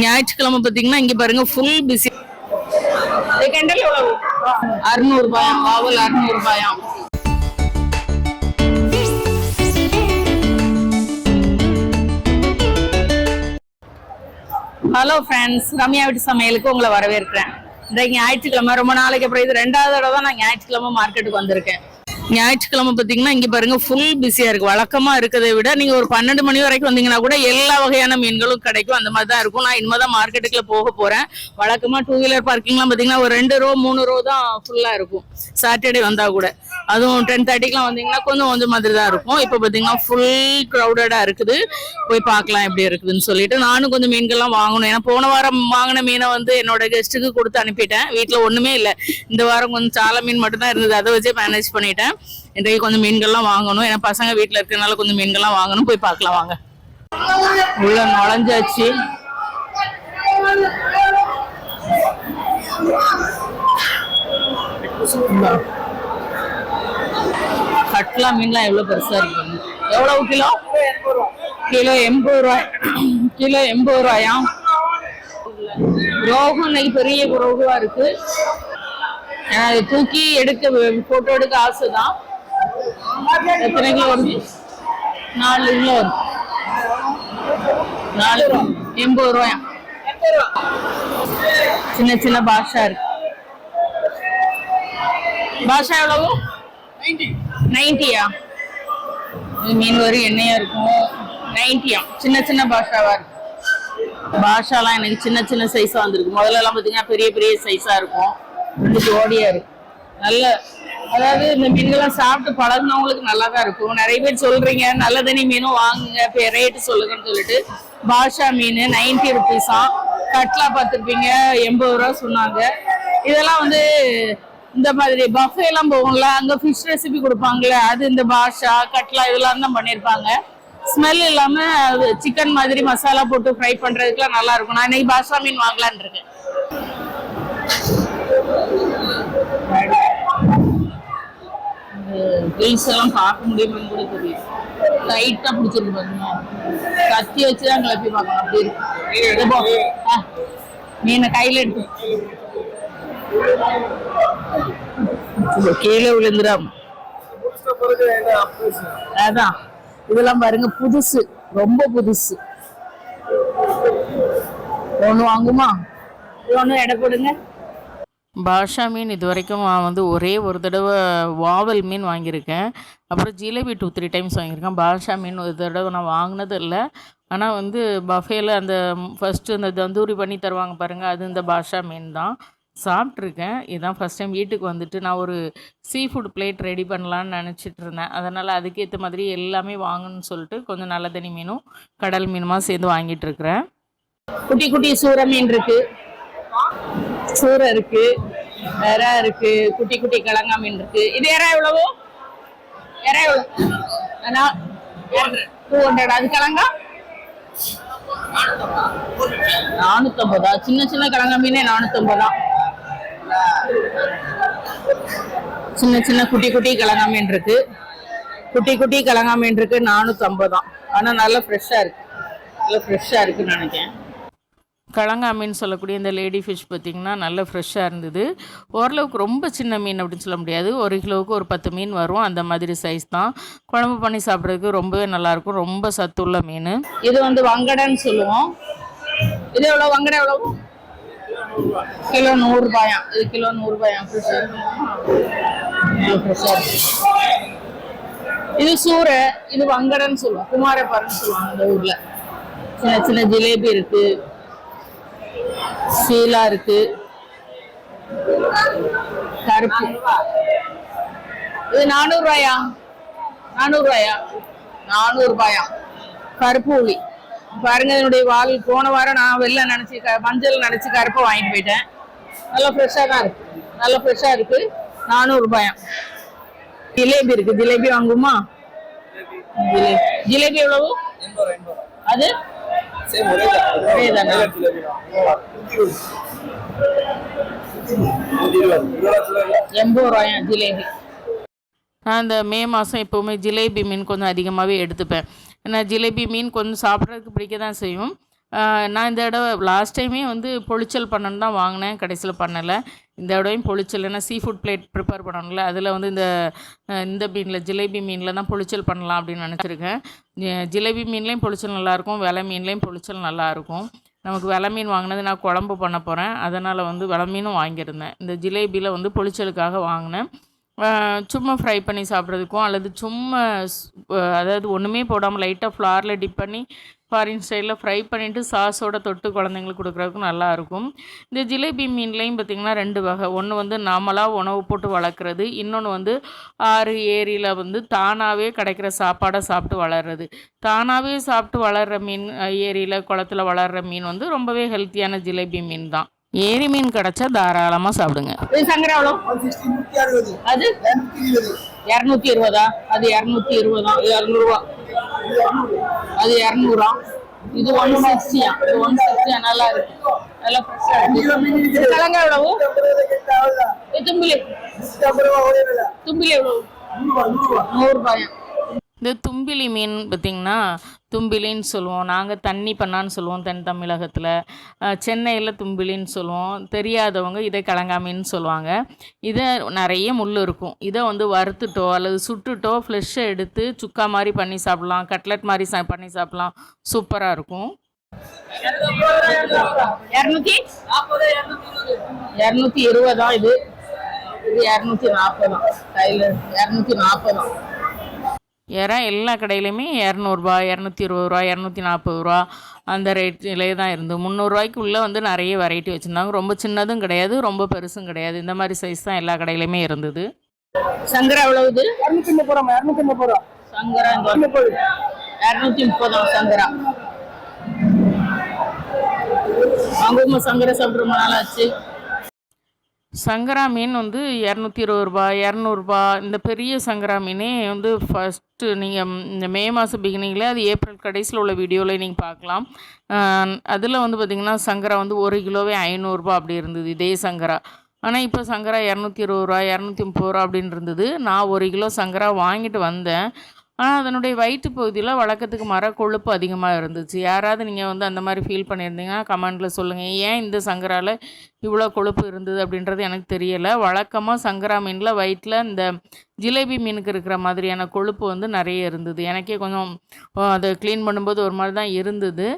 ஞாயிற்றுக்கிழமை பாத்தீங்கன்னா இங்க பாருங்க ஃபுல் பிஸி கெண்டல் எவ்வளவு? அறுநூறு ரூபாயாம் வாவல் அறுநூறு ரூபாயாம் ஹலோ ஃப்ரெண்ட்ஸ் ரம்யா வீட்டு சமையலுக்கு உங்களை வரவேற்கிறேன். இன்றைக்கு ஞாயிற்றுக்கிழமை ரொம்ப நாளைக்கு அப்புறம் இது ரெண்டாவது தடவை தான் நான் ஞாயிற்றுக்கிழமை மார்க்கெட்டுக்கு வந்திருக்கேன். ஞாயிற்றுக்கிழமை பார்த்தீங்கன்னா இங்கே பாருங்க ஃபுல் பிஸியாக இருக்கு. வழக்கமாக இருக்கிறதை விட நீங்கள் ஒரு பன்னெண்டு மணி வரைக்கும் வந்தீங்கன்னா கூட எல்லா வகையான மீன்களும் கிடைக்கும். அந்த மாதிரி தான் இருக்கும். நான் இனிமேல் தான் மார்க்கெட்டுக்குள்ள போக போகிறேன் வழக்கமாக டூ வீலர் பார்க்கிங்லாம் பார்த்தீங்கன்னா ஒரு ரெண்டு ரோ மூணு ரோ தான் ஃபுல்லாக இருக்கும். சாட்டர்டே வந்தால் கூட. அதுவும் டென் தேர்ட்டிக்கெலாம் வந்தீங்கன்னா கொஞ்சம் கொஞ்சம் மாதிரி தான் இருக்கும். இப்போ பார்த்தீங்கன்னா ஃபுல் க்ரௌடடாக இருக்குது. போய் பார்க்கலாம் எப்படி இருக்குதுன்னு சொல்லிட்டு நானும் கொஞ்சம் மீன்கள்லாம் வாங்கணும். ஏன்னா போன வாரம் வாங்கின மீனை வந்து என்னோட கெஸ்ட்டுக்கு கொடுத்து அனுப்பிட்டேன். வீட்டில் ஒன்றுமே இல்லை. இந்த வாரம் கொஞ்சம் சால மீன் மட்டும்தான் இருந்தது. அதை வச்சே மேனேஜ் பண்ணிட்டேன். இன்றைக்கு கொஞ்சம் மீன்கள்லாம் வாங்கணும். ஏன்னா பசங்க வீட்டில் இருக்கிறனால கொஞ்சம் மீன்கள்லாம் வாங்கணும். போய் பார்க்கலாம் வாங்க. உள்ள நுழைஞ்சாச்சு. கட்லா மீன்லாம் எவ்வளவு பெருசா இருக்கு? எவ்வளவு கிலோ? கிலோ எண்பது ரூபாய் கிலோ எண்பது ரூபாயா? ரோகு இன்னைக்கு பெரிய ரோகுவா இருக்கு. தூக்கி எடுக்க போட்டோ எடுக்க ஆசைதான். எத்தனை கிலோ வருது நாலு கிலோ வரும். நாலு எண்பது ரூபாயா? சின்ன சின்ன பாஷா இருக்கு. பாஷா எவ்வளவு? நைன்டியா? மீன் வரும் எண்ணெயா இருக்கும். நைன்டியா? சின்ன சின்ன பாஷாவா இருக்கு. பாஷாலாம் எனக்கு சின்ன சின்ன சைஸா வந்திருக்கு. முதல்ல எல்லாம் பாத்தீங்கன்னா பெரிய பெரிய சைஸா இருக்கும். ரெண்டு ஜோடியா இருக்கு. நல்ல அதாவது இந்த மீன்கள்லாம் சாப்பிட்டு பழகினவங்களுக்கு நல்லா தான் இருக்கும். நிறைய பேர் சொல்றீங்க நல்ல தனி மீனும் வாங்குங்க ரேட்டு சொல்லுங்கன்னு சொல்லிட்டு. பாஷா மீன் நைன்டி ருபீஸா கட்லா பார்த்துருப்பீங்க எண்பது ரூபா சொன்னாங்க. இதெல்லாம் வந்து இந்த மாதிரி பஃபே எல்லாம் போகும்ல அங்க ஃபிஷ் ரெசிபி கொடுப்பாங்களே அது இந்த பாஷா கட்லா இதெல்லாம் தான் பண்ணியிருப்பாங்க. ஸ்மெல் இல்லாம அது சிக்கன் மாதிரி மசாலா போட்டு ஃப்ரை பண்றதுக்குலாம் நல்லா இருக்கும். நான் இன்னைக்கு பாஷா மீன் வாங்கலான் இருக்கேன். பீஸ் எல்லாம் பார்க்க முடியுமான்னு கூட தெரியும் டைட்டா பிடிச்சிருக்கு பாருங்க. கத்தி வச்சு தான் கிளப்பி பார்க்கணும். அப்படி இருக்கு. நீ என்ன ஆ, கையில எடுத்து. கீழே விழுந்துடாம அதான். இதெல்லாம் பாருங்க புதுசு. ரொம்ப புதுசு. ஒண்ணு வாங்குமா? இது ஒண்ணு எடை கொடுங்க பாஷா மீன் இது வரைக்கும் நான் வந்து ஒரே ஒரு தடவை வாவல் மீன் வாங்கியிருக்கேன். அப்புறம் ஜிலேபி டூ த்ரீ டைம்ஸ் வாங்கியிருக்கேன். பாஷா மீன் ஒரு தடவை நான் வாங்கினது இல்லை ஆனால் வந்து பஃபேல அந்த ஃபஸ்ட்டு அந்த தந்தூரி பண்ணி தருவாங்க பாருங்கள் அது இந்த பாஷா மீன் தான். சாப்பிட்ருக்கேன் இதுதான் ஃபஸ்ட் டைம் வீட்டுக்கு வந்துட்டு நான் ஒரு சீ ஃபுட் பிளேட் ரெடி பண்ணலான்னு நினச்சிட்டு இருந்தேன். அதனால் அதுக்கேற்ற மாதிரி எல்லாமே வாங்கணும்னு சொல்லிட்டு கொஞ்சம் நல்ல தண்ணி மீனும் கடல் மீனுமாக சேர்ந்து வாங்கிட்டு இருக்கிறேன். குட்டி குட்டி சூற மீன் இருக்குது சூறை இருக்கு எறா இருக்கு குட்டி குட்டி கிழங்கா மீன் இருக்கு. இது எறா எவ்வளவு? எறா எவ்வளவு? Two hundred. அது கிழங்கா? நானூத்தம்பதா. சின்ன சின்ன கிழங்கா மீனே நானூத்தம்பதா. சின்ன சின்ன குட்டி குட்டி கிழங்கா மீன் இருக்கு. குட்டி குட்டி கிழங்கா மீன் இருக்கு நானூத்தம்பதா. ஆனா நல்லா ஃப்ரெஷ்ஷா இருக்கு. நல்லா ஃப்ரெஷ்ஷா இருக்குன்னு நினைக்கிறேன். கலங்காமின்னு மீன் சொல்லக்கூடிய இந்த லேடி ஃபிஷ் பார்த்திங்கன்னா நல்ல ஃப்ரெஷ்ஷாக இருந்தது. ஓரளவுக்கு ரொம்ப சின்ன மீன் அப்படின்னு சொல்ல முடியாது. ஒரு கிலோவுக்கு ஒரு பத்து மீன் வரும். அந்த மாதிரி சைஸ் தான். குழம்பு பண்ணி சாப்பிட்றதுக்கு ரொம்பவே நல்லாயிருக்கும். ரொம்ப சத்துள்ள மீன். இது வந்து வங்கடன்னு சொல்லுவோம். இது எவ்வளோ வங்கடை எவ்வளோ கிலோ நூறுரூபாயா இது கிலோ நூறுரூபாயா ஃப்ரெஷ்ஷாக இது சூரை இது வங்கடன்னு சொல்லுவோம். குமாரப்பாருன்னு சொல்லுவாங்க இந்த ஊரில். சின்ன சின்ன ஜிலேபி இருக்குது சீலா இருக்கு. கருப்பு. இது நானூறு ரூபாயா நானூறு ரூபாயா நானூறு ரூபாயா கருப்பு உளி பாருங்க என்னுடைய வால் போன வாரம் நான் வெளில நினைச்சு மஞ்சள் நினைச்சு கருப்பை வாங்கிட்டு போயிட்டேன். நல்லா ஃப்ரெஷ்ஷாக தான் இருக்கு. நல்லா ஃப்ரெஷ்ஷாக இருக்கு. நானூறு ரூபாயா ஜிலேபி இருக்கு. ஜிலேபி வாங்குமா ஜிலேபி ஜிலேபி எவ்வளவு? அது? ஒரே தானா? எண்பது ரூபாயா? ஜிலேபி. நான் இந்த மே மாதம் எப்போவுமே ஜிலேபி மீன் கொஞ்சம் அதிகமாகவே எடுத்துப்பேன். ஏன்னா ஜிலேபி மீன் கொஞ்சம் சாப்பிட்றதுக்கு பிடிக்க தான் செய்யும். நான் இந்த தடவை லாஸ்ட் டைமே வந்து பொளிச்சல் பண்ணணுன்னு தான் வாங்கினேன். கடைசியில் பண்ணலை. இந்த தடவையும் பொளிச்சல். ஏன்னா சீ ஃபுட் பிளேட் ப்ரிப்பேர் பண்ணணும்ல. அதில் வந்து இந்த இந்த மீனில் ஜிலேபி மீனில் தான் பொளிச்சல் பண்ணலாம் அப்படின்னு நினச்சிருக்கேன். ஜிலேபி மீன்லேயும் பொளிச்சல் நல்லாயிருக்கும் விலை மீன்லேயும் பொளிச்சல் நல்லாயிருக்கும் நமக்கு விலை மீன் வாங்கினது நான் குழம்பு பண்ண போகிறேன் அதனால் வந்து வில மீனும் வாங்கியிருந்தேன். இந்த ஜிலேபியில் வந்து பொளிச்சலுக்காக வாங்கினேன். சும்மா ஃப்ரை பண்ணி சாப்பிட்றதுக்கும் அல்லது சும்மா அதாவது ஒன்றுமே போடாமல் லைட்டாக ஃப்ளாரில் டிப் பண்ணி ஃபாரின் ஸ்டைலில் ஃப்ரை பண்ணிவிட்டு சாஸோட தொட்டு குழந்தைங்களுக்கு கொடுக்குறதுக்கும் நல்லாயிருக்கும் இந்த ஜிலேபி மீன்லேயும் பார்த்திங்கன்னா ரெண்டு வகை. ஒன்று வந்து நாமளாக உணவு போட்டு வளர்க்குறது இன்னொன்று வந்து ஆறு ஏரியில் வந்து தானாகவே கிடைக்கிற சாப்பாடை சாப்பிட்டு வளர்றது. தானாகவே சாப்பிட்டு வளர்கிற மீன் ஏரியில் குளத்துல வளர்கிற மீன் வந்து ரொம்பவே ஹெல்த்தியான ஜிலேபி மீன் தான். ஏரி மீன் கிடச்சா தாராளமாக சாப்பிடுங்க. சங்கரா அது? இரநூத்தி இருபதா? அது இரநூத்தி இருபதா? இது இரநூறுவா. அது இரநூறா? இது ஒன் சிக்ஸ்டியா இது ஒன் சிக்ஸ்டியா நல்லா இருக்கு. நல்லா ஃப்ரெஷ்ஷா இருக்கு. இது கிழங்கு எவ்வளவு? தும்பிலி. தும்பிலி எவ்வளவு? நூறு ரூபாயா இந்த தும்பிலி மீன் பார்த்திங்கன்னா தும்பிலின்னு சொல்லுவோம். நாங்கள் தண்ணி பண்ணான்னு சொல்லுவோம் தென் தமிழகத்தில். சென்னையில் தும்பிலின்னு சொல்லுவோம். தெரியாதவங்க இதை கலங்காமின்னு சொல்லுவாங்க. இதை நிறைய முள் இருக்கும். இதை வந்து வறுத்துட்டோ அல்லது சுட்டுட்டோ ஃப்ளெஷ்ஷை எடுத்து சுக்கா மாதிரி பண்ணி சாப்பிட்லாம். கட்லெட் மாதிரி சா பண்ணி சாப்பிட்லாம். சூப்பராக இருக்கும். இரநூத்தி? இரநூத்தி இருபதா இது? இது இரநூத்தி நாற்பதா கையில் இரநூத்தி நாற்பதா இறா எல்லா கடையிலையுமே இரநூறுபா இரநூத்தி இருபது ரூபா இரநூத்தி நாற்பது ரூபா அந்த ரேட்லேயே தான் இருந்து. முந்நூறுரூவாய்க்கு உள்ளே வந்து நிறைய வெரைட்டி வச்சுருந்தாங்க. ரொம்ப சின்னதும் கிடையாது ரொம்ப பெருசும் கிடையாது. இந்த மாதிரி சைஸ் தான் எல்லா கடையிலையுமே இருந்தது. சங்கரா எவ்வளவுது இரநூத்தி முப்பது ரூபா இரநூத்தி முப்பது ரூபா. சங்கரா இரநூத்தி முப்பதாம் சங்கரா. அவங்க சங்கரா சாப்பிட்டு ரொம்ப நாள் ஆச்சு. சங்கரா மீன் வந்து இரநூத்தி இருபது ரூபா இரநூறுபா இந்த பெரிய சங்கரா மீனே வந்து ஃபஸ்ட்டு நீங்கள் இந்த மே மாதம் பிகினிங்கில் அது ஏப்ரல் கடைசியில் உள்ள வீடியோவில் நீங்கள் பார்க்கலாம். அதில் வந்து பார்த்திங்கன்னா சங்கரா வந்து ஒரு கிலோவே ஐநூறுரூபா அப்படி இருந்தது இதே சங்கரா. ஆனால் இப்போ சங்கரா இரநூத்தி இருபது ரூபா இரநூத்தி முப்பது ரூபா அப்படின்னு இருந்தது. நான் ஒரு கிலோ சங்கரா வாங்கிட்டு வந்தேன். ஆனால் அதனுடைய வயிற்று பகுதியில் வழக்கத்துக்கு மர கொழுப்பு அதிகமாக இருந்துச்சு. யாராவது நீங்கள் வந்து அந்த மாதிரி ஃபீல் பண்ணியிருந்தீங்கன்னா கமெண்ட்டில் சொல்லுங்கள் ஏன் இந்த சங்கராவில் இவ்வளோ கொழுப்பு இருந்தது அப்படின்றது எனக்கு தெரியலை. வழக்கமாக சங்கரா மீனில் வயிற்றில் இந்த ஜிலேபி மீனுக்கு இருக்கிற மாதிரியான கொழுப்பு வந்து நிறைய இருந்தது. எனக்கே கொஞ்சம் அதை க்ளீன் பண்ணும்போது ஒரு மாதிரி தான் இருந்தது.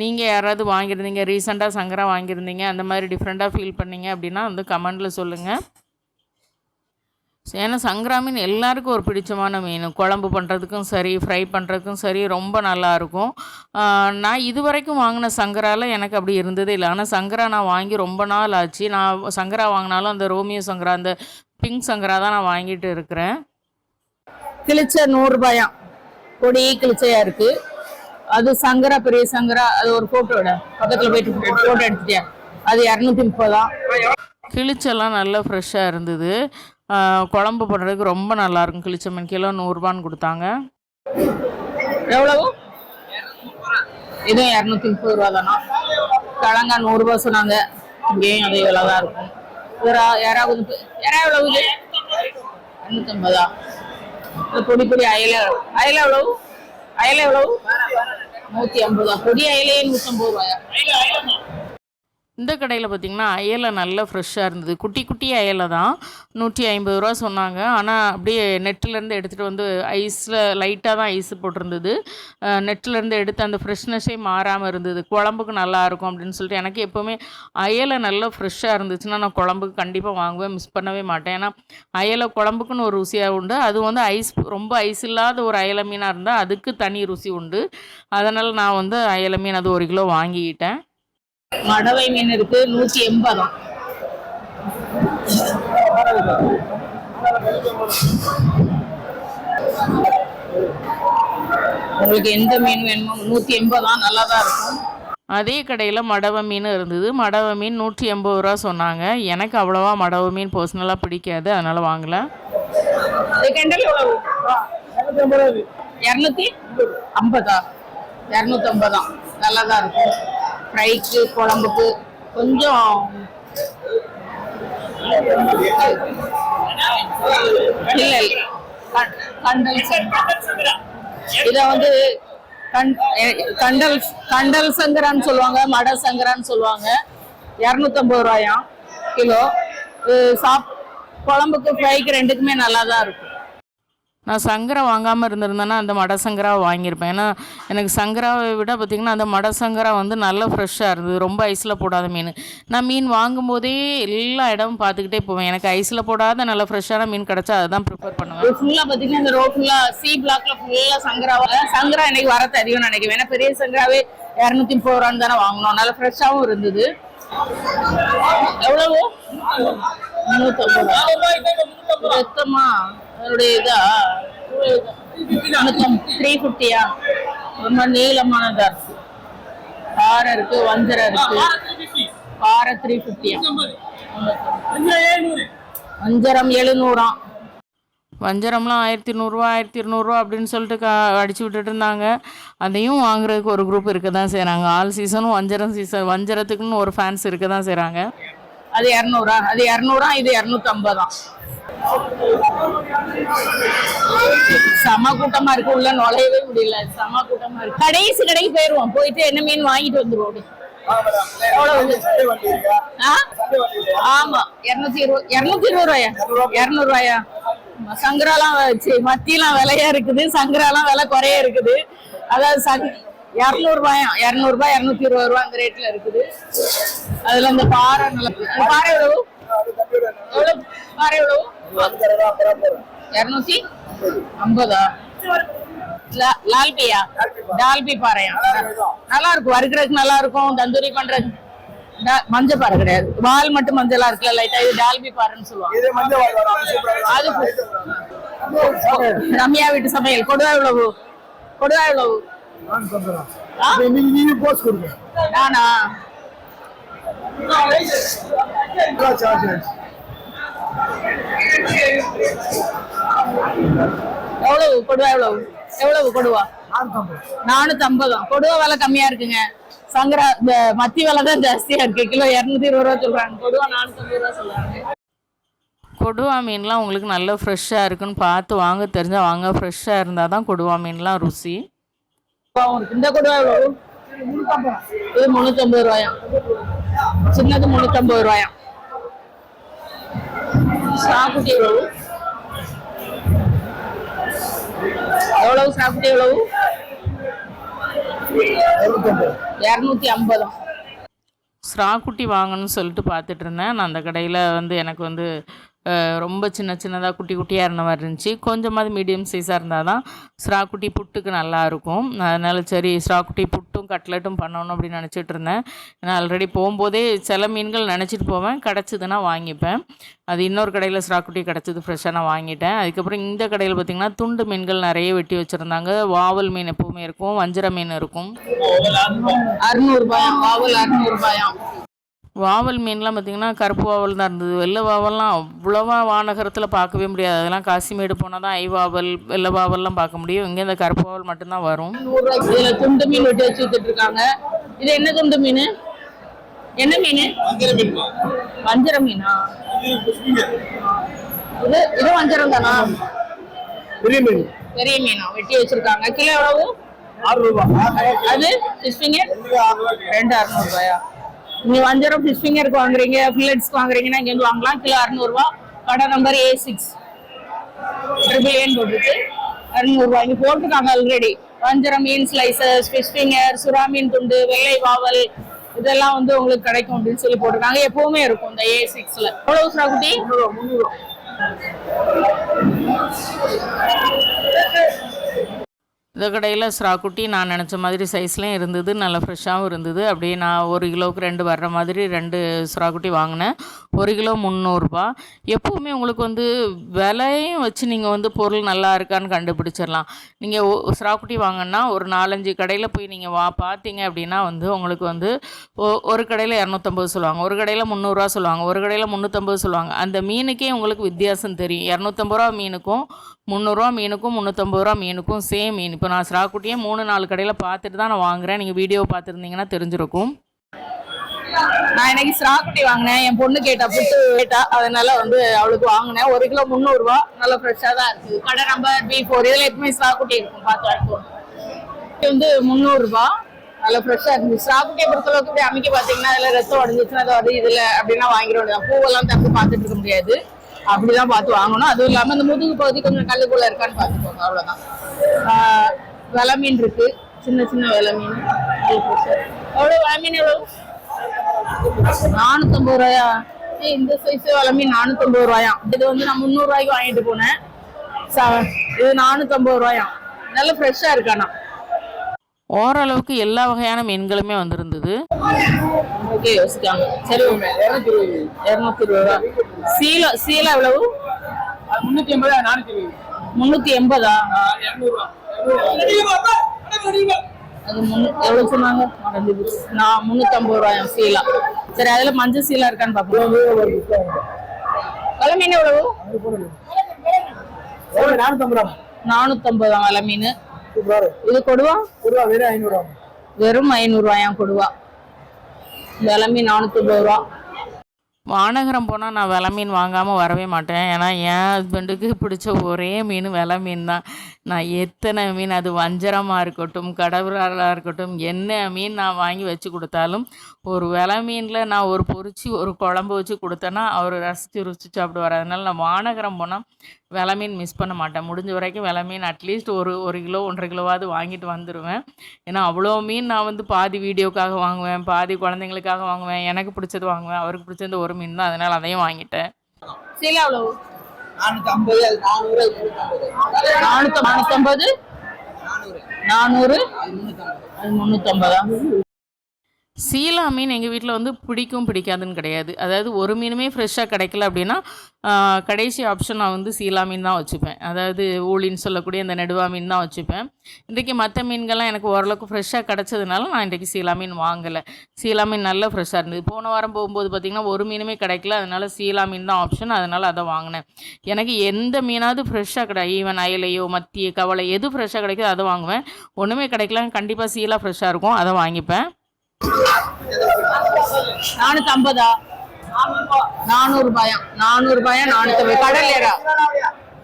நீங்கள் யாராவது வாங்கியிருந்தீங்க ரீசெண்டாக சங்கரா வாங்கியிருந்தீங்க அந்த மாதிரி டிஃப்ரெண்ட்டாக ஃபீல் பண்ணீங்க அப்படின்னா வந்து கமெண்டில் சொல்லுங்கள் ஏன்னா சங்கரா மீன் எல்லாருக்கும் ஒரு பிடிச்சமான மீன். குழம்பு பண்ணுறதுக்கும் சரி ஃப்ரை பண்ணுறதுக்கும் சரி ரொம்ப நல்லாயிருக்கும் நான் இது வரைக்கும் வாங்கின சங்கரால எனக்கு அப்படி இருந்ததே இல்லை. ஆனால் சங்கரா நான் வாங்கி ரொம்ப நாள் ஆச்சு. நான் சங்கரா வாங்கினாலும் அந்த ரோமியோ சங்கரா அந்த பிங்க் சங்கரா தான் நான் வாங்கிட்டு இருக்கிறேன். கிழிச்ச நூறுரூபாயாம் பொடி கிழிச்சையா இருக்கு. அது சங்கரா பெரிய சங்கரா அது ஒரு ஃபோட்டோட பக்கத்தில் போயிட்டு ஃபோட்டோ எடுத்துட்டியா? அது இரநூத்தி முப்பதா? கிழிச்செல்லாம் நல்லா ஃப்ரெஷ்ஷாக இருந்தது. குழம்பு போடுறதுக்கு ரொம்ப நல்லாயிருக்கும். கிளிச்சமன் கிலோ நூறுரூபான்னு கொடுத்தாங்க. எவ்வளவு? இதுவும் இரநூத்தி முப்பது ரூபா தானா கிழங்கா நூறுரூபா சொன்னாங்க. இங்கேயும் அதே விலை தான் இருக்கும். இறா யாராவது யாரா எவ்வளவு இது? இரநூத்தம்பதா? பொடி பொடி அயல அயல எவ்வளவு? அயல எவ்வளவு? நூற்றி ஐம்பதா? பொடி அயலையே நூற்றம்பது ரூபாயா? இந்த கடையில் பார்த்தீங்கன்னா அயலை நல்லா ஃப்ரெஷ்ஷாக இருந்தது. குட்டி குட்டி அயலை தான். நூற்றி ஐம்பது ரூபா சொன்னாங்க. ஆனால் அப்படியே நெட்டிலேருந்து எடுத்துகிட்டு வந்து ஐஸில் லைட்டாக தான் ஐஸ் போட்டிருந்தது. நெட்டிலேருந்து எடுத்து அந்த ஃப்ரெஷ்னஸே மாறாமல் இருந்தது. குழம்புக்கு நல்லா இருக்கும் அப்படின்னு சொல்லிட்டு எனக்கு எப்போவுமே அயலை நல்லா ஃப்ரெஷ்ஷாக இருந்துச்சுன்னா நான் குழம்புக்கு கண்டிப்பாக வாங்குவேன் மிஸ் பண்ணவே மாட்டேன். ஏன்னா அயலை குழம்புக்குன்னு ஒரு ருசியாக உண்டு. அது வந்து ஐஸ் ரொம்ப ஐஸ் இல்லாத ஒரு அயலை மீனாக இருந்தால் அதுக்கு தனி ருசி உண்டு. அதனால் நான் வந்து அயலை மீன் அது ஒரு கிலோ வாங்கிக்கிட்டேன். மடவை மீன் இருக்கு நூத்தி எண்பதாம் உங்களுக்கு எந்த மீன் வேணுமோ நூத்தி எண்பதா? நல்லா தான் இருக்கும். அதே கடையில் மடவை மீன் இருந்தது. மடவை மீன் நூற்றி எண்பது ரூபா சொன்னாங்க. எனக்கு அவ்வளோவா மடவை மீன் பர்சனலாக பிடிக்காது. அதனால் வாங்கல. இரநூத்தி ஐம்பது இரநூத்தி நல்லா தான் இருக்கும். ஃப்ரைக்கு குழம்புக்கு கொஞ்சம் இல்லை இல்லை. கண்டல் இதை வந்து கண் கண்டல் கண்டல் சங்கரான்னு சொல்லுவாங்க மட சங்கரான்னு சொல்லுவாங்க. இரநூத்தம்பது ரூபாயாம் கிலோ. இது சாப் குழம்புக்கு ஃப்ரைக்கு ரெண்டுக்குமே நல்லா தான் இருக்கும். நான் சங்கரா வாங்காமல் இருந்திருந்தேன்னா அந்த மட சங்கரா வாங்கியிருப்பேன். ஏன்னா எனக்கு சங்கராவை விட பார்த்திங்கன்னா அந்த மட சங்கரா வந்து நல்ல ஃப்ரெஷ்ஷாக இருந்தது. ரொம்ப ஐஸில் போடாத மீன். நான் மீன் வாங்கும்போதே எல்லா இடமும் பார்த்துக்கிட்டே போவேன். எனக்கு ஐஸில் போடாத நல்ல ஃப்ரெஷ்ஷான மீன் கிடச்சா அதுதான் ப்ரிஃபர் பண்ணுவேன். ஃபுல்லாக பார்த்தீங்கன்னா இந்த ரோட் ஃபுல்லாக சி பிளாக்ல ஃபுல்லாக சங்கராவை சங்கரா இன்னைக்கு வர தெரியும் நினைக்கிறேன். ஏன்னா பெரிய சங்கராவே இரநூத்தி முப்பது ரூபான்னு தானே வாங்கினோம். நல்ல ஃப்ரெஷ்ஷாகவும் இருந்தது. எவ்வளவு? முந்நூற்றம்பது ரூபா. ரத்தமா அதனுடைய இதா? த்ரீ ஃபிஃப்டியா ரொம்ப நீளமானதா? இருக்கு பாறை இருக்கு வஞ்சரம் இருக்கு. பாறை த்ரீ ஃபிஃப்டியா வஞ்சரம் எழுநூறாம் வஞ்சரம்லாம் ஆயிரத்தி நூறுரூவா ஆயிரத்தி இருநூறுவா அப்படின்னு சொல்லிட்டு கா அடிச்சு விட்டுட்டு இருந்தாங்க. அதையும் வாங்குறதுக்கு ஒரு குரூப் இருக்க தான் செய்கிறாங்க ஆல் சீசனும் வஞ்சரம் சீசன் வஞ்சரத்துக்குன்னு ஒரு ஃபேன்ஸ் இருக்க தான் செய்கிறாங்க அது இரநூறா அது இரநூறா இது இரநூத்தம்பதாம் செம கூட்டமா இருக்கு உள்ள நுழையவே முடியல. செம கூட்டமா இருக்கு. கடைசி கடைக்கு போயிருவோம். போயிட்டு என்ன மீன் வாங்கிட்டு வந்துருவோம் ஆமா. இருநூத்தி இருபது இருநூத்தி இருபது ரூபாயா? இருநூறு ரூபாயா? சங்கராலாம் வச்சு மத்தியெல்லாம் விலையா இருக்குது. சங்கராலாம் விலை குறைய இருக்குது. அதாவது சங் இரநூறு ரூபாயா? இரநூறு இருநூத்தி இருபது ரூபா அந்த ரேட்ல இருக்குது. அதுல இந்த பாறை நல்ல அந்த பாறை எவ்வளவு? எவ்வளவு? பாறை எவ்வளவு? இருநூத்தி ஐம்பதா? லால்பியா? டால்பி பாறையா? நல்லா இருக்கும். வறுக்கிறதுக்கு நல்லா இருக்கும். தந்தூரி பண்றது மஞ்சள் பாறை கிடையாது. வால் மட்டும் மஞ்சளா இருக்குல்ல லைட்டா இது டால்பி பாறைன்னு சொல்லுவாங்க. ரம்யா வீட்டு சமையல். கொடுவா எவ்வளவு? கொடுவா எவ்வளவு? நான்? எவ்வளவு கொடுவா எவ்வளவு? எவ்வளவு கொடுவா? நானூத்தி ஐம்பதாம் கொடுவா விலை கம்மியா இருக்குங்க. சங்கரா மத்தி விலை தான் ஜாஸ்தியா இருக்கு. கிலோ இரநூத்தி இருபது ரூபா சொல்றாங்க. கொடுவா நானூத்தி ஐம்பது ரூபா சொல்றாங்க. கொடுவா மீன்லாம் உங்களுக்கு நல்ல ஃப்ரெஷ்ஷாக இருக்குன்னு பார்த்து வாங்க தெரிஞ்சால் வாங்க. ஃப்ரெஷ்ஷாக இருந்தால் தான் கொடுவா மீன்லாம் ருசி. இந்த கொடுவா எவ்வளவு? இது முந்நூற்றம்பது ரூபாயாம் சின்னது முந்நூற்றம்பது ரூபாயா? சாப்பிட்டு எவ்வளவு? எவ்வளவு சாப்பிட்டு எவ்வளவு? இரநூத்தி ஐம்பதாம் ஸ்ராக்குட்டி வாங்கணும்னு சொல்லிட்டு பார்த்துட்டு இருந்தேன். நான் அந்த கடையில் வந்து எனக்கு வந்து ரொம்ப சின்ன சின்னதாக குட்டி குட்டியாக இருந்த மாதிரி இருந்துச்சு. கொஞ்சமாவது மீடியம் சைஸாக இருந்தால் தான் ஸ்ராக்குட்டி புட்டுக்கு நல்லாயிருக்கும் அதனால் சரி ஸ்ராக்குட்டி புட்டும் கட்லெட்டும் பண்ணணும் அப்படின்னு நினச்சிட்டு இருந்தேன். நான் ஆல்ரெடி போகும்போதே சில மீன்கள் நினச்சிட்டு போவேன். கிடச்சிதுன்னா வாங்கிப்பேன். அது இன்னொரு கடையில் ஸ்ராக்குட்டி கிடச்சிது ஃப்ரெஷ்ஷாக நான் வாங்கிட்டேன். அதுக்கப்புறம் இந்த கடையில் பார்த்திங்கன்னா துண்டு மீன்கள் நிறைய வெட்டி வச்சுருந்தாங்க. வாவல் மீன் எப்பவுமே இருக்கும். வஞ்சிர மீன் இருக்கும். அறுநூறுபாயாம் வாவல் அறுநூறுபாயாம் வாவல் மீன்லாம் பார்த்தீங்கன்னா கருப்பு வாவல் தான் இருந்தது. வெள்ளை வாவல்லாம் அவ்வளோவா வானகரத்தில் பார்க்கவே முடியாது. அதெல்லாம் காசிமேடு போனால் தான் ஐ வாவல் வெள்ளை வாவல்லாம் பார்க்க முடியும். இங்கே இந்த கருப்பு வாவல் மட்டும்தான் வரும். இதில் துண்டு மீன் வெட்டி வச்சு வித்துட்டு இருக்காங்க இது என்ன துண்டு மீன்? என்ன மீன்? வஞ்சர மீனா இது இது வஞ்சரம் தானா? பெரிய மீன். பெரிய மீனா? வெட்டி வச்சிருக்காங்க. கிலோ எவ்வளவு? ஆறு ரூபாய் அது ஃபிஷ் ஃபிங்கர் ரெண்டு அறுநூறுபாயா? நீங்க வஞ்சரம் ஃபிஷ் ஃபிங்கருக்கு வாங்குறீங்க ஃபில்லட்ஸ்க்கு வாங்குறீங்கன்னா இங்க வாங்கலாம். கிலோ அறுநூறுபா கடை நம்பர் ஏ சிக்ஸ் ட்ரிபிள் ஏன் போட்டுருக்கு. அறுநூறுவா. இங்க போட்டிருக்காங்க ஆல்ரெடி வஞ்சரம் மீன் ஸ்லைசஸ் ஃபிஷ் ஃபிங்கர் சுறா மீன் துண்டு வெள்ளை வாவல். இதெல்லாம் வந்து உங்களுக்கு கிடைக்கும் அப்படின்னு சொல்லி போட்டிருக்காங்க. எப்பவுமே இருக்கும் இந்த ஏ சிக்ஸ்ல எவ்வளவு சுறா குட்டி? முந்நூறு இந்த கடையில் ஸ்ராக்குட்டி நான் நினச்ச மாதிரி சைஸ்லேயும் இருந்தது நல்லா ஃப்ரெஷ்ஷாகவும் இருந்தது. அப்படியே நான் ஒரு கிலோவுக்கு ரெண்டு வர்ற மாதிரி ரெண்டு ஸ்ராக்குட்டி வாங்கினேன். ஒரு கிலோ முந்நூறுரூபா எப்போவுமே உங்களுக்கு வந்து விலையும் வச்சு நீங்கள் வந்து பொருள் நல்லா இருக்கான்னு கண்டுபிடிச்சிடலாம். நீங்கள் ஸ்ராக்குட்டி வாங்கினா ஒரு நாலஞ்சு கடையில் போய் நீங்கள் வா பார்த்தீங்க அப்படின்னா வந்து உங்களுக்கு வந்து ஒரு கடையில் இரநூத்தம்பது சொல்லுவாங்க. ஒரு கடையில் முந்நூறுரூவா சொல்லுவாங்க. ஒரு கடையில் முந்நூற்றம்பது சொல்லுவாங்க. அந்த மீனுக்கே உங்களுக்கு வித்தியாசம் தெரியும். இரநூத்தம்பது ரூபா மீனுக்கும் முந்நூறுரூவா மீனுக்கும் முந்நூற்றம்பது ரூபா மீனுக்கும் சேம் மீன். இப்போ நான் ஸ்ராக்குட்டியே மூணு நாலு கடையில் பார்த்துட்டு தான் நான் வாங்குறேன். நீங்கள் வீடியோ பார்த்துருந்தீங்கன்னா தெரிஞ்சிருக்கும். நான் இன்னைக்கு ஸ்ராக்குட்டி வாங்கினேன். என் பொண்ணு கேட்டா புட்டு கேட்டா அதனால வந்து அவளுக்கு வாங்கினேன். ஒரு கிலோ முந்நூறுரூவா நல்லா ஃப்ரெஷ்ஷாக தான் இருக்குது. கடை நம்பர் பி ஃபோர் இதில் எப்பவுமே ஸ்ராக்குட்டி இருக்கும். பார்த்து வாங்கிக்கோ இது வந்து முந்நூறுரூவா நல்லா ஃப்ரெஷ்ஷாக இருக்குது. இருந்து பொறுத்தளவுக்கு இப்படி அமைக்க பார்த்தீங்கன்னா அதில் ரத்தம் உடஞ்சிச்சுன்னா அது இதில் அப்படின்னா வாங்கிட வேண்டியதான் பூவெல்லாம் தப்பு பார்த்துட்டு இருக்க முடியாது. அப்படிதான் பார்த்து வாங்கணும். அதுவும் இல்லாமல் இந்த முதுகு பகுதி கொஞ்சம் கல்லுக்குள்ள இருக்கான்னு பார்த்துக்கோங்க. அவ்வளோதான் வில மீன் இருக்கு. சின்ன சின்ன வில மீன். எவ்வளோ வில மீன் எவ்வளோ நானூத்தம்பது ரூபாயா? ஏ இந்த சைஸ் வில மீன் நானூத்தம்பது ரூபாயாம் இது வந்து நான் முந்நூறு ரூபாய்க்கு வாங்கிட்டு போனேன். இது நானூத்தம்பது ரூபாயாம் நல்ல ஃப்ரெஷ்ஷாக இருக்கானா ஓரளவுக்கு எல்லா வகையான மீன்களுமே வந்திருந்தது. ஓகே யோசிக்காங்க சரி இருநூத்தி இருபது ரூபா. சீலை சீலை எவ்வளவு? அது முன்னூத்தி எண்பது நானூத்தி முன்னூத்தி எண்பதா? அது எவ்வளவு சொன்னாங்க. நான் முன்னூத்தி ஐம்பது சீலா. சரி அதுல மஞ்சள் சீலா இருக்கான்னு பாப்போம் வெலை மீன் எவ்வளவு? நானூத்தம்பது ரூபா. நானூத்தி ஐம்பதாம் வெலை மீன். இது கொடுவா? ரூபா வெறும் ஐநூறு ரூபா. வெறும் ஐநூறு ரூபாயாம் கொடுவா. வெலை மீன் நானூத்தி ரூபா. வானகரம் போனால் நான் வில மீன் வாங்காமல் வரவே மாட்டேன். ஏன்னா என் ஹஸ்பண்டுக்கு பிடிச்ச ஒரே மீன் வில மீன் தான். நான் எத்தனை மீன்? அது வஞ்சரமாக இருக்கட்டும் கடவுளாக இருக்கட்டும் என்ன மீன் நான் வாங்கி வச்சு கொடுத்தாலும் ஒரு வில மீனில் நான் ஒரு பொறிச்சு ஒரு குழம்பு வச்சு கொடுத்தேன்னா அவர் ரசித்து ருசிச்சு சாப்பிடுவார். அதனால் நான் வானகரம் போனால் வில மீன் மிஸ் பண்ண மாட்டேன். முடிஞ்ச வரைக்கும் வில மீன் அட்லீஸ்ட் ஒரு ஒரு கிலோ ஒன்றரை கிலோவாவது வாங்கிட்டு வந்துடுவேன் ஏன்னா அவ்வளோ மீன் நான் வந்து பாதி வீடியோக்காக வாங்குவேன் பாதி குழந்தைங்களுக்காக வாங்குவேன் எனக்கு பிடிச்சது வாங்குவேன் அவருக்கு பிடிச்சது ஒரு மீன் தான் அதனால் அதையும் வாங்கிட்டேன். சீலா எவ்வளவு? நானூத்தி நானூறு அது நானூத்தி நானூத்தி ஐம்பது நானூறு. அது முன்னூத்தி ஐம்பதா சீலா மீன் எங்கள் வீட்டில் வந்து பிடிக்கும் பிடிக்காதுன்னு கிடையாது. அதாவது ஒரு மீனுமே ஃப்ரெஷ்ஷாக கிடைக்கல அப்படின்னா கடைசி ஆப்ஷன் நான் வந்து சீலா மீன் தான் வச்சுப்பேன். அதாவது ஊழின்னு சொல்லக்கூடிய அந்த நெடுவா மீன் தான் வச்சுப்பேன். இன்றைக்கி மற்ற மீன்கள்லாம் எனக்கு ஓரளவுக்கு ஃப்ரெஷ்ஷாக கிடச்சதுனால நான் இன்றைக்கி சீலா மீன் வாங்கலை. சீலா மீன் நல்லா ஃப்ரெஷ்ஷாக இருந்தது. போன வாரம் போகும்போது பார்த்திங்கன்னா ஒரு மீனுமே கிடைக்கல. அதனால் சீலா மீன் தான் ஆப்ஷன் அதனால் அதை வாங்கினேன். எனக்கு எந்த மீனாவது ஃப்ரெஷ்ஷாக கிடை ஈவன் அயலையோ மத்திய கவலை எது ஃப்ரெஷ்ஷாக கிடைக்குதோ அதை வாங்குவேன். ஒன்றுமே கிடைக்கல கண்டிப்பாக சீலா ஃப்ரெஷ்ஷாக இருக்கும். அதை வாங்கிப்பேன். நானூத்தி ஐம்பதா நானூறு ரூபாயா நானூறு ரூபாயா நானூத்தி ஐம்பது கடல் ஏரா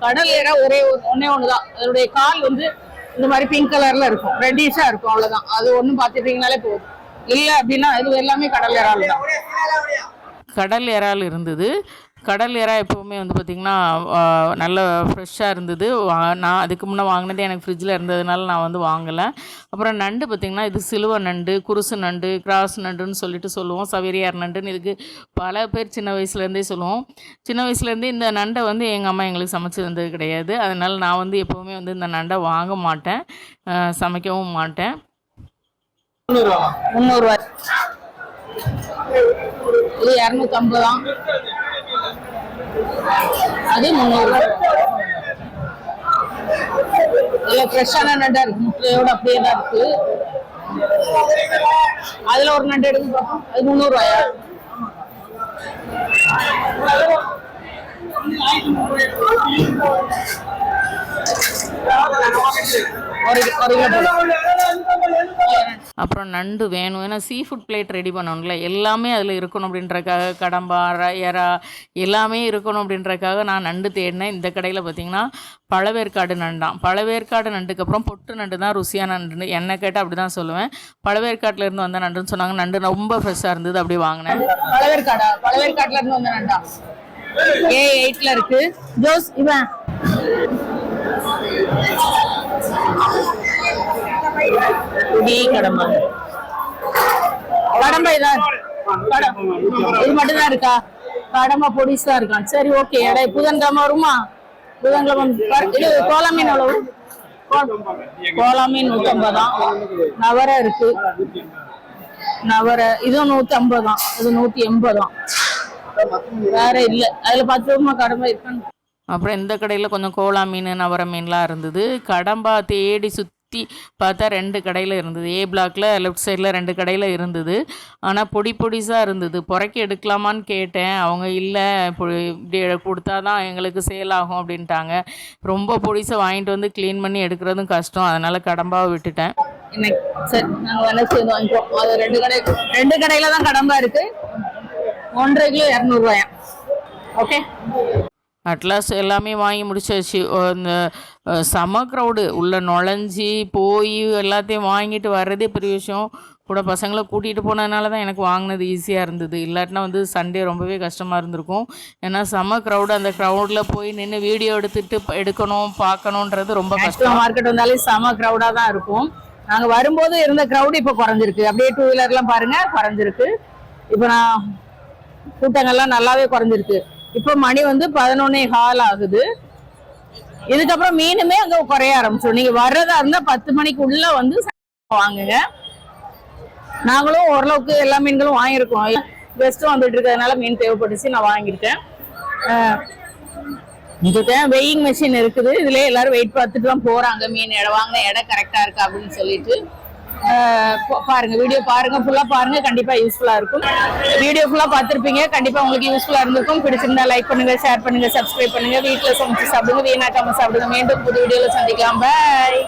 கடல் ஏரா ஒரே ஒன்னே ஒண்ணுதான். அதனுடைய கால் வந்து இந்த மாதிரி பிங்க் கலர்ல இருக்கும். ரெட்டிஷா இருக்கும் அவ்வளவுதான். அது ஒண்ணும் பாத்துட்டீங்கனாலே போதும். இல்ல அப்படின்னா இது எல்லாமே கடல் ஏரால் தான் கடல் இறால் இருந்தது. கடல் இறா எப்போவுமே வந்து பார்த்திங்கன்னா நல்ல ஃப்ரெஷ்ஷாக இருந்தது. வா- நான் அதுக்கு முன்னே வாங்கினதே எனக்கு ஃப்ரிட்ஜில் இருந்ததுனால நான் வந்து வாங்கலை. அப்புறம் நண்டு பார்த்திங்கன்னா இது சிலுவை நண்டு குருசு நண்டு கிராஸ் நண்டுன்னு சொல்லிட்டு சொல்லுவோம். சவேரியார் நண்டுன்னு இதுக்கு பல பேர் சின்ன வயசுலேருந்தே சொல்லுவோம். சின்ன வயசுலேருந்தே இந்த நண்டை வந்து எங்கள் அம்மா எங்களுக்கு சமைச்சு தந்தது கிடையாது. அதனால் நான் வந்து எப்போவுமே வந்து இந்த நண்டை வாங்க மாட்டேன். சமைக்கவும் மாட்டேன். முந்நூறுவா. முந்நூறு இது இருநூத்தி அது முந்நூறு. ரூபாய் ஃப்ரெஷ்ஷான நண்டா இருக்கு. முட்டையோட அப்படியே தான் இருக்கு. அதுல ஒரு நண்டு எடுத்து பார்ப்போம் அது முந்நூறு ரூபாயா ஒரு ஒரு கிலோ போதும். அப்புறம் நண்டு வேணும். ஏன்னா சீ ஃபுட் பிளேட் ரெடி பண்ணணும்ல. எல்லாமே அதில் இருக்கணும் அப்படின்றக்காக கடம்பா ர- எறா எல்லாமே இருக்கணும் அப்படின்றக்காக நான் நண்டு தேடினேன். இந்த கடையில் பார்த்தீங்கன்னா பழவேற்காடு நண்டாம் பழவேற்காடு நண்டுக்கு அப்புறம் பொட்டு நண்டு தான் ருசியான நண்டு என்ன கேட்டால் அப்படி தான் சொல்லுவேன். பழவேற்காட்டில் இருந்து வந்த நண்டுன்னு சொன்னாங்க. நண்டு ரொம்ப ஃப்ரெஷ்ஷாக இருந்தது அப்படி வாங்கினேன். பழவேற்காடா? பழவேற்காட்டிலேருந்து வந்த நண்டா? ஏ எயிட்ல இருக்கு. ஜோஸ் இவன். குடி கடம்பா கடம்பா இதான் இது மட்டும் தான் இருக்கா? கடம்பா பொடிசா இருக்கான் சரி ஓகே. எடை புதன்கிழமை வருமா? புதன்கிழமை இது கோலா மீன் எவ்வளவு? கோலா மீன் நூத்தி ஐம்பதாம் நவரை இருக்கு. நவர இதுவும் நூத்தி ஐம்பதாம் இது நூத்தி எண்பதாம் வேற இல்ல. அதுல பத்து ரூபா கடமை இருக்கான்னு. அப்புறம் இந்த கடையில் கொஞ்சம் கோலா மீன் நவர மீன்லாம் இருந்தது. கடம்பா தேடி சுற்றி பார்த்தா ரெண்டு கடையில் இருந்தது. ஏ பிளாக்ல லெஃப்ட் சைடில் ரெண்டு கடையில் இருந்தது. ஆனால் பொடி பொடிசாக இருந்தது. புறக்கி எடுக்கலாமான்னு கேட்டேன். அவங்க இல்லை இப்படி கொடுத்தா தான் எங்களுக்கு சேல் ஆகும் அப்படின்ட்டாங்க. ரொம்ப பொடிசை வாங்கிட்டு வந்து க்ளீன் பண்ணி எடுக்கிறதும் கஷ்டம். அதனால் கடம்பாவை விட்டுட்டேன். இன்னைக்கு சரி நாங்க வேணா சேர்ந்து வாங்கிப்போம் அது ரெண்டு கடை ரெண்டு கடையில தான் கடம்பா இருக்கு. ஒன்றரை கிலோ இரநூறுவாயா? ஓகே அட்லாஸ் எல்லாமே வாங்கி முடிச்சாச்சு. இந்த செம க்ரௌடு உள்ளே நுழைஞ்சி போய் எல்லாத்தையும் வாங்கிட்டு வர்றதே பெரிய விஷயம். கூட பசங்களை கூட்டிகிட்டு போனதுனால தான் எனக்கு வாங்கினது ஈஸியாக இருந்தது. இல்லாட்டினா வந்து சண்டே ரொம்பவே கஷ்டமாக இருந்திருக்கும். ஏன்னா செம க்ரௌடு அந்த க்ரௌடில் போய் நின்று வீடியோ எடுத்துட்டு எடுக்கணும் பார்க்கணுன்றது ரொம்ப கஷ்டம். மார்க்கெட் வந்தாலே செம க்ரௌடா தான் இருக்கும். நாங்க வரும்போது இருந்த க்ரௌட் இப்ப குறைஞ்சிருக்கு. அப்படியே டூ வீலர்லாம் பாருங்க குறைஞ்சிருக்கு. இப்போ நான் கூட்டங்கள்லாம் நல்லாவே குறைஞ்சிருக்கு. இப்போ மணி வந்து பதினொன்னே கால் ஆகுது. இதுக்கப்புறம் மீனுமே அங்க குறைய ஆரம்பிச்சிடும் நீங்க வர்றதா இருந்தா பத்து மணிக்கு உள்ள வந்து வாங்குங்க. நாங்களும் ஓரளவுக்கு எல்லா மீன்களும் வாங்கியிருக்கோம். கெஸ்ட்டும் வந்துட்டு இருக்கிறதுனால மீன் தேவைப்பட்டுச்சு நான் வாங்கியிருக்கேன். அஹ் வெயிங் மிஷின் இருக்குது. இதுல எல்லாரும் வெயிட் பார்த்துட்டு தான் போறாங்க. மீன் இடம் வாங்கின இடம் கரெக்டா இருக்கா அப்படின்னு சொல்லிட்டு. பாருங்க வீடியோ பாருங்க ஃபுல்லா பாருங்க கண்டிப்பா யூஸ்ஃபுல்லா இருக்கும். வீடியோ ஃபுல்லா பார்த்துருப்பீங்க. கண்டிப்பா உங்களுக்கு யூஸ்ஃபுல்லா இருந்திருக்கும். பிடிச்சிருந்தா லைக் பண்ணுங்க ஷேர் பண்ணுங்க சப்ஸ்கிரைப் பண்ணுங்க. வீட்டுல சமைச்சு சாப்பிடுங்க வீணாக்காம சாப்பிடுங்க. மீண்டும் புது வீடியோல சந்திக்கலாம். பாய்